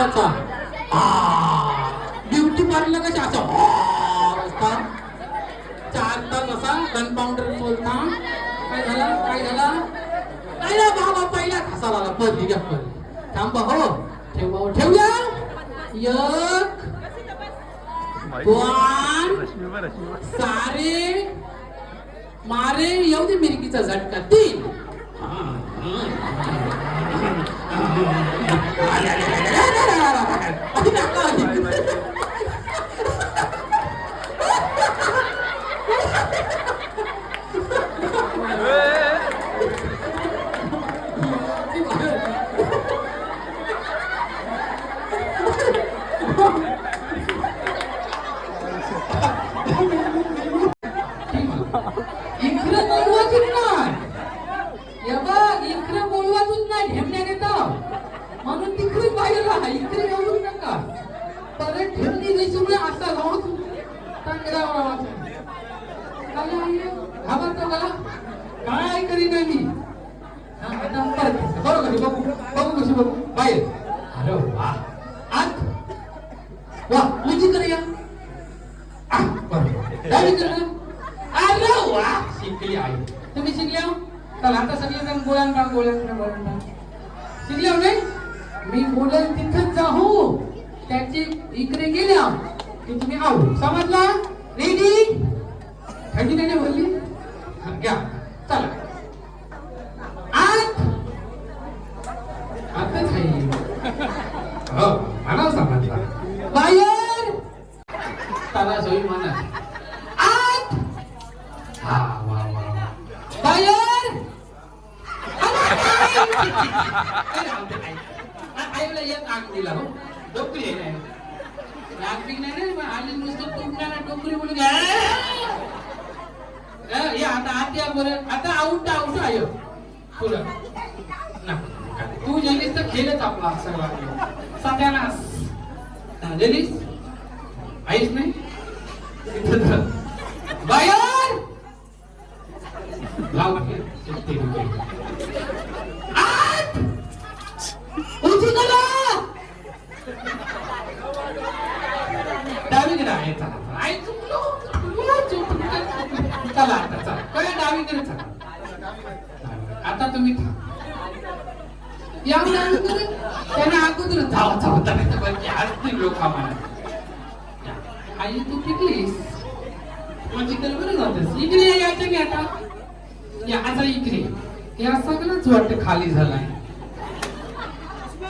कशा ठेवायचा beauty parlour कशा असं चार तास असा गन पावडर बोलता. काय झालं? काय झालं? काय ना बाबा पहिला कसा लागला पदरी घ्या थांबा हो. ठेवा ठेवूया. एक. दोन. सारे. मारे येऊ दे मिरकीचा झटका. तीन. हा बोलवायचीच नाही हे बघ इकडे बोलवायचीच नाही ढेमण्या घेतो म्हणून तिकडेच बाहेर राहा इकडे येऊ नका. परत ठेवली देशमुळे असा जाऊन टांगरावर घाबरतो का काय करी मी? बरोबर बघू बघू. कशी बघू. बाहेर. अरे वा. आत. वा उजी करूया आ, अरे वा. शिकली आई. तुम्ही शिकल्या? चला आता सगळे जण गोळ्यान पा गोळ्यान गोळ्यान पा शिकल्या हो नाही? मी बोलेल तिथंच जाऊ. त्यांची इकडे गेल्या की तुम्ही आऊ. समजला? रेडी थंडी नाही बोलली? घ्या. चला आत आतच आहे हो मला समजला बाहेर चला सोयी म्हणा आत हा वा वा वा बाहेर आईला एक आग दिला हो डोकरी आहे नाही आग बिग नाही रे, मग आली नुसतं तुमच्या डोकरी बोलून घ्या हे आता आत या बरं आता आउट आउट आहे पुढं ना तू जेलीस तर खेळच आपला सगळा सत्यानाश झालेलीच आहेच नाही इथं धर. बाहेर लाव की. सुट्टी होती. आत! उंची करा! डावीकडे आहे चला चला. आई चुकलो चुकलो चुकलो चला आता चला काय डावीकडे चला आता तुम्ही थांबा. या डावीकडे त्याने अगोदर धावा धावा धावा बरं की आज नाही लोक आम्हाला या. आई तू पिकलीस माझी तर बरं जातेस इकडे या याच्या घे आता या आता इकडे या सगळंच वाटतं खाली झालाय.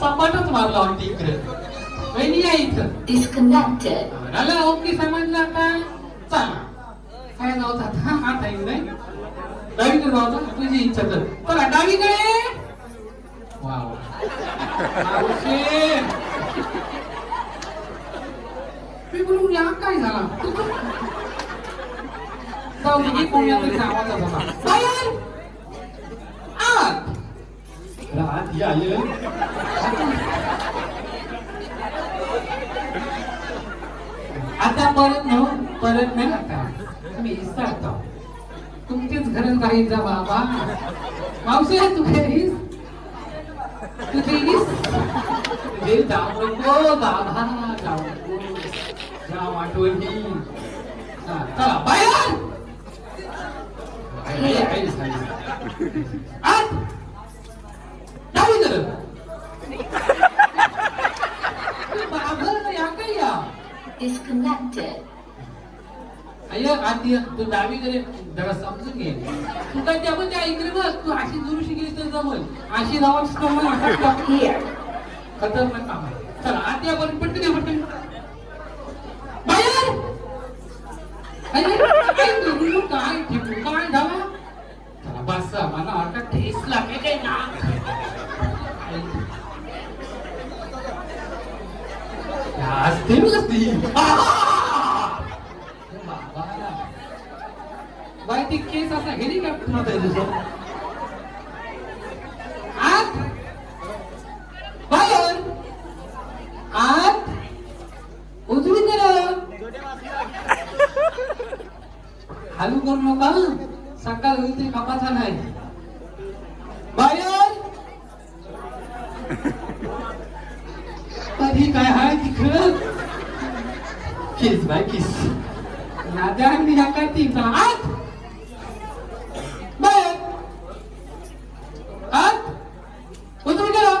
सपाटच मारला वाटतं इकडे. वहिनी या इथं. आला ओके समजला का चला. काय जाऊ आता? हा ताई नाही? डावीकडे जाऊ आता तुझी इच्छा तर. चला डावीकडे. मी बोलू या काय झाला? जाऊ दे कोणी आवाज होता बाहेर. आत. आत या ये आता परत न परत नाही आता तुम्ही विसरता तुमचेच घर बाबा. मावशी तू घरीस तू गेलीस? घरी जाऊ नको बाबा जाऊ नको जा आठवणी हा, चला बाहेर. डावीकडं. Disconnected. अय्या आत ये तू डावी करे जरा समजून घे तू काय त्या पण त्या इकडे बस तू अशी दुरुशी गेली तर जमल अशी कमल खतरनाक काम आहे चला आत या बरं पटकन या पटकन बाहेर अरे काय करू ठेवू बस मला काय ना असते कसली बाय ती केस असा हेलिकॉप्टरमध्ये तुझं आत? बाहेर? आत? उजवी करा हालू करू नका. सकाळ होईल ते कापाचा नाही. बाहेर? कधी काय हाय खरं? किस बाय किस? नाद्या मी ह्या ती आत! बाय आत! उतरून गेला!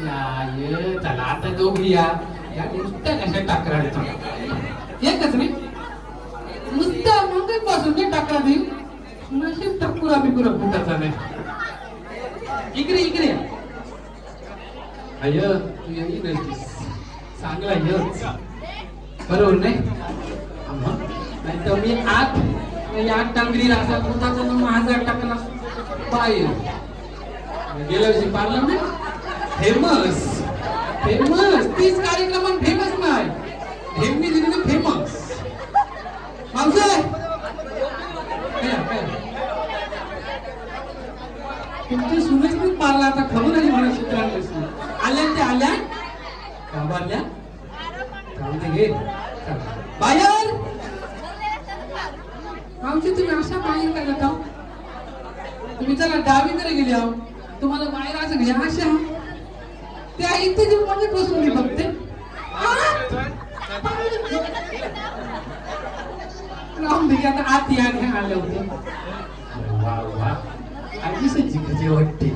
नाही चला आता दोघी या. या नुसत्या कशा टाकरा एकच नाही नुसत्या मग पासून नाही टाकरा देऊ नशीब टकुरा बिकुरा फुटाचा नाही. इकडे इकडे. अय तू येई नाही चांगला यच बरोबर नाही? नाही तर मी आत या आत टांगरी असा कुठाचा तर माझा टाकला. बाहेर गेल्या वर्षी पार्लर ना फेमस फेमस तीच कार्यक्रम फेमस नाही. फेमनी दिली फेमस मावसे तुमची सुनेच पण पारला आता खबर आहे मला सूत्रांपासून आल्या त्या आल्या का जाऊ दे घे. बाहेर मावशी तुम्ही अशा बाहेर काय जाता तुम्ही चला डावीकडे गेले आहो तुम्हाला बाहेर असं घ्या अशा त्या इथे जे मध्ये बसून मी बघते राहून दे आता आत या घ्या आलं होतं वाटते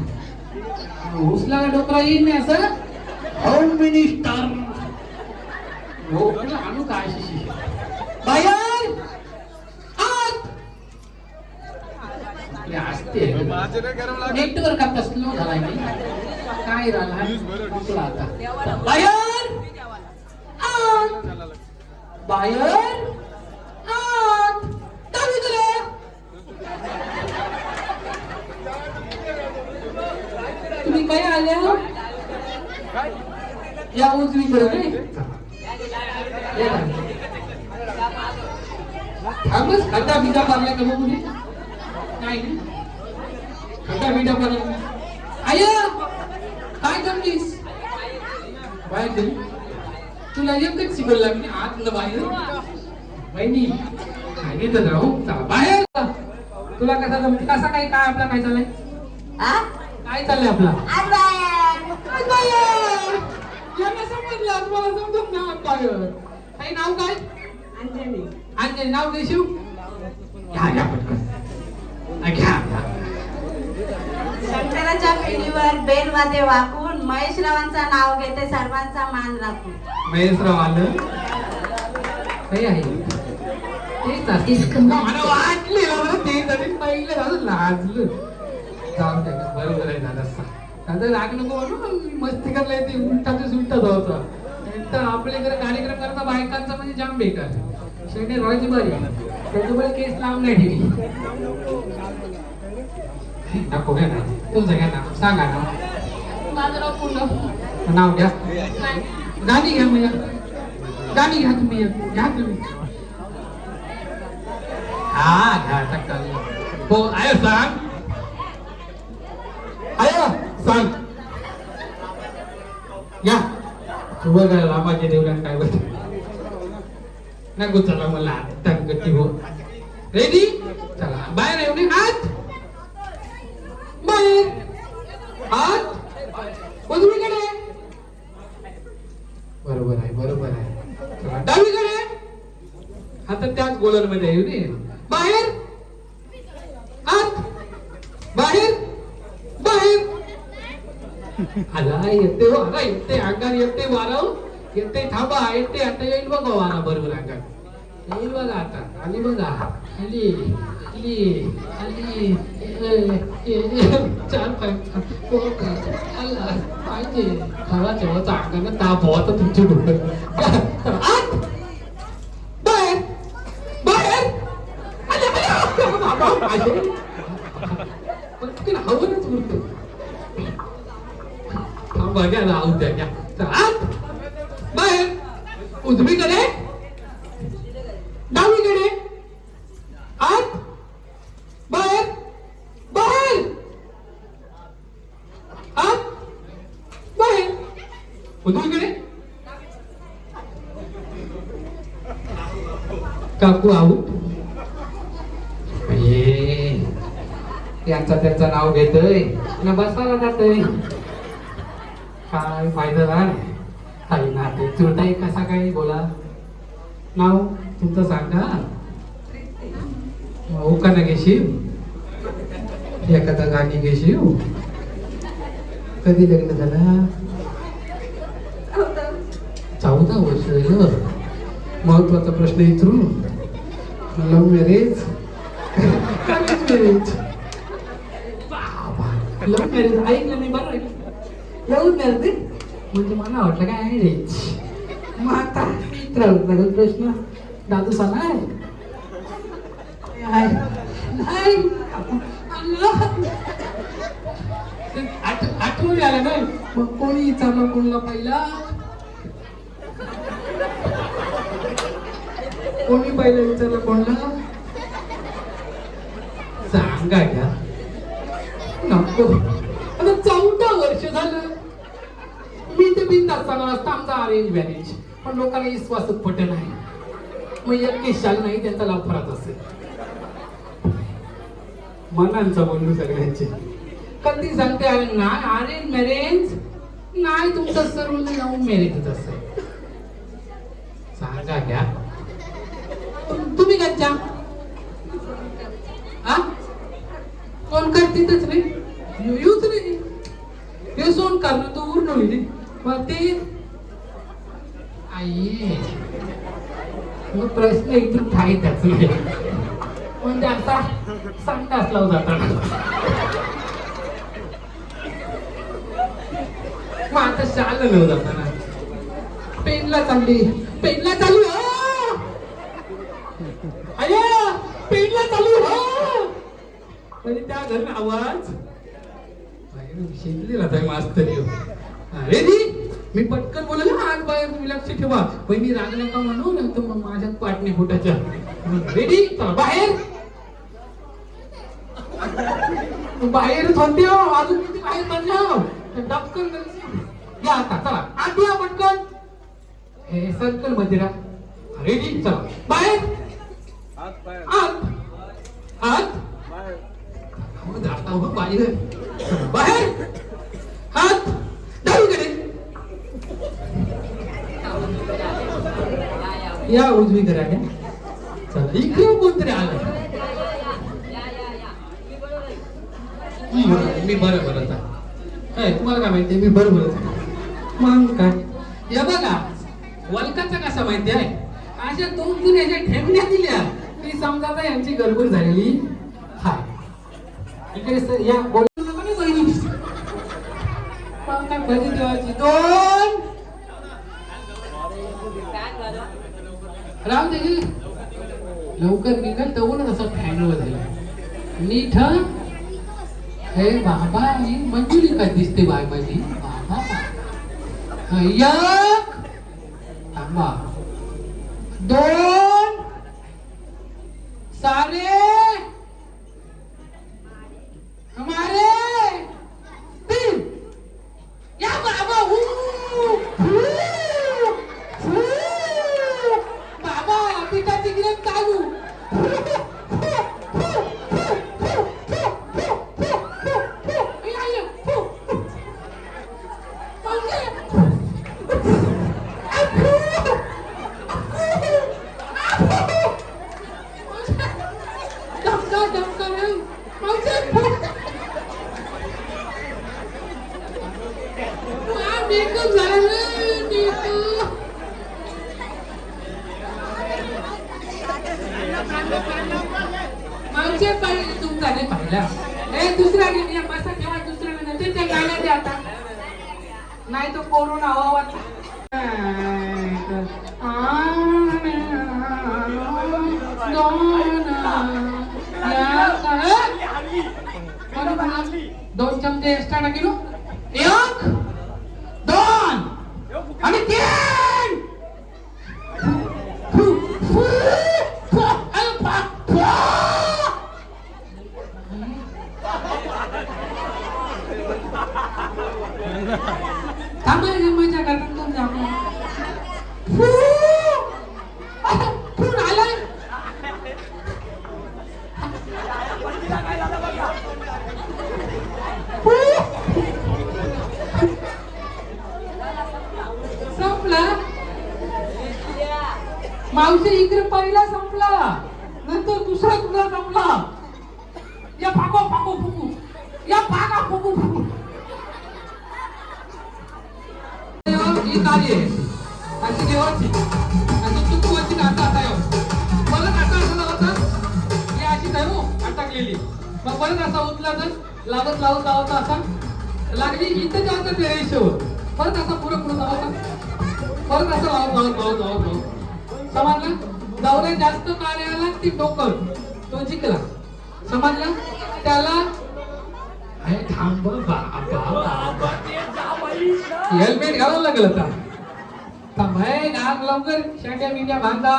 उसला डोकरा येईल नाही असं होम मिनिस्टर हो पण आणू का अशी बाहेर. असते. नेटवर्क आता स्लो झालाय नाही? काय राहिला आता. बाहेर. बाहेर. तुम्ही काय आल्या? या उजवीकडे. थांबच खड्डा बिडा पारला का बघू ना? खड्डा बिडा पारला आया काय करलीस बाहेर गेली तुला एकच शिकवलं मी आतलं बाहेर बहिणी खाली तर राहू बाहेर तुला कसा जमते कसा काय काय आपला काय चाललंय आ? काय चाललंय आपला समजलं तुम्हाला समजून ना बाहेर काही नाव काय? अंजनी. नाव घे शिव घ्या घ्या पटकन. घ्या घ्या. शंकराच्या पिढीवर बेलवादे वाकून महेशरावांचं नाव घेते सर्वांचा मान राखून. महेशराव आलं काही आहे? तेच असतं. मला वाटले बरं ते तरी पहिले झालं लाजलं. बरोबर आहे दादा दादा राग नको म्हणून मस्ती करायला येते उलटाच उलटच होता तर आपल्या इकडे कार्यक्रम करता बायकांचा म्हणजे जाम बेकार. शेवटी राहायची बरी. त्याच्यामुळे केस लांब नाही ठेवी नको घ्या ना. तुमचं घ्या ना. सांगा ना. माझं नाव पूर्ण. नाव घ्या. गाणी घ्या मग. गाणी घ्या तुम्ही. घ्या तुम्ही. हा घ्या हो आयो सांग. आयो सांग या शुभ करायला माझ्या काय बघ नको चला मला टंकटी हो. रेडी चला. बाहेर येऊ आत बाहेर. आत उजवीकडे. बरोबर आहे बरोबर आहे. चला. डावीकडे. आता त्याच गोलरमध्ये येऊ नये. बाहेर आत बाहेर बाहेर आला येते हो, आला येते अंगार येते वारव येते थांबा येते. आता येईल बघा वारा बरोबर अंगार येईल बघा आता. आली बघा. आली आली आली चार पाच हो, हो. आला, पाहिजे. खरा जेव्हा अंगानं ताप होता तुमची डोकं आत बाहेर बाहेर आले, आले, बाबा, आले. पटकन हवंच उरतं थांबा घ्या राहू द्या घ्या चला, आत बाहेर उजवीकडे डावीकडे आत बाहेर बाहेर आत बाहेर उजवीकडे काकू आऊ ये यांचा त्यांचं नाव घेतोय ना बसायला जातोय काय फायदा नाही काही नाते चुरताय कसा काही बोला? नाव तुमचं सांगा. हो का ना घेशील? एखादं गाणी घेशील? कधी लग्न झालं? चौदा. वर्ष झालं. महत्त्वाचा प्रश्न love marriage marriage love marriage ऐकलं नाही बरं. लव्ह मॅरेज म्हणजे मला वाटलं काय मॅरेज मग आता इतर लागत प्रश्न. दादू सांगा नाही. आठ- आठवण आलं नाही. मग कोणी विचारलं कोणला पहिला? कोणी पहिलं विचारलं कोणला? सांगा घ्या नको आता चौदा वर्ष झालं मी ते बिंदास चालू असतं आमचा अरेंज मॅरेज पण लोकांना विश्वास पट नाही. मग एक केशाल नाही त्यांचा लाभ लाफरात असेल. मनांचा बोलू सगळ्यांचे. कधी सांगते अरे नाही अरेंज मॅरेज नाही तुमचं सर्व लव्ह मॅरेजच असेल. सांगा घ्या. तुम्ही कच्चा हा कोण करतीतच रे यू- यूच रे हे सोन कारण तो उरण होईल मग ते आई मग प्रश्न इथून ठाईतच नाही म्हणजे आता संडास लावू जाताना. मग आता शाल लावू जाताना. पेनला चालली. पेनला चालू हो! अयो पेनला चालू हो! म्हणजे त्या घरून आवाज. शिंदलेला शिकलेला मास्तर येऊ अरे दी! मी पटकन बोललो आज बाहेर तुम्ही लक्ष ठेवा. बहिणी राग नका म्हणू नाही तर मग माझ्या पाटणी फुटाच्या रेडी चला बाहेर. बाहेरच होते हो अजून किती बाहेर पडलो डबकन या आता चला. आत या पटकन. हे सर्कलमध्ये राहा. रेडी चला. बाहेर. आत. आत. हो, जाता हो बाहेर. बाहेर. हात डावीकडे या उजवी करा घ्या चला इकडे कोणतरी आलं. मी बरं बोलत आहे. तुम्हाला काय माहिती मी बरं बोलत आहे. मग काय? या बघा वल्काचा कसा माहिती आहे? अशा दोन तीन याच्या ठेवण्या दिल्या. की समजा यांची गडबड झालेली. हा. इकडे या बोल बहिणी. काय भजी देवाची दोन राम दे लवकर निघाल तेवढं असं फॅनवर झालं नीठ हे? बाबा आणि मंजुरी का दिसते बाय माझी? बाबा एक थांबा. दोन सारे मावशे पाहिजे तुमचा नाही पाहिला. ए दुसरा गेली या बसा ठेवा दुसरा नाही ते गाण्या दे आता. नाही तो कोरोना हवा दोन चमचे एक्स्ट्रा टाकिलो एक दोन आणि तीन फु, फु, फु, अल्फा, फु. थांबा रे, मजा केली. मग परत असा उठला तर लावत लावत लावत असा लागली इथं जाऊन ते रेषेवर परत असा पुढं पुढं लावता परत असं लावत लावत लावत लावत लावत समजलं? दौऱ्या जास्त कार्याला ती टोकन तो जिंकला. समजलं? त्याला अरे थांब हेल्मेट घालायला लागलं आता थांब हे लवकर शेंड्या बिंड्या बांधा.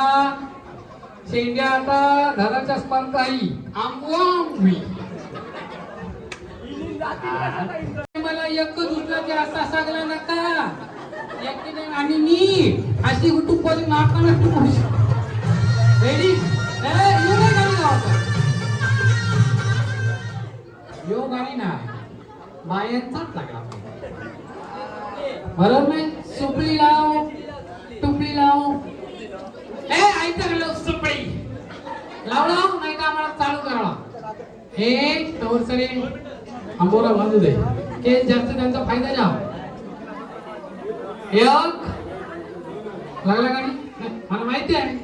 शेंड्या आता घराच्या स्पर्धाही आंबवी मला एक दुसरा ते असा सांगला नका. आणि मी अशी कुटुंबाची नाकाला रेडी योग आणि ना मायांचाच लागला बरोबर नाही? सुपली लाव टुपली लाव. ए ऐकता लाव नाही तर आम्हाला चालू करा हे टवरसरे सरे आंबोरा बांधू दे. केस जास्त त्यांचा फायदा जाव एक. लागला का नाही, मला माहिती आहे.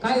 kind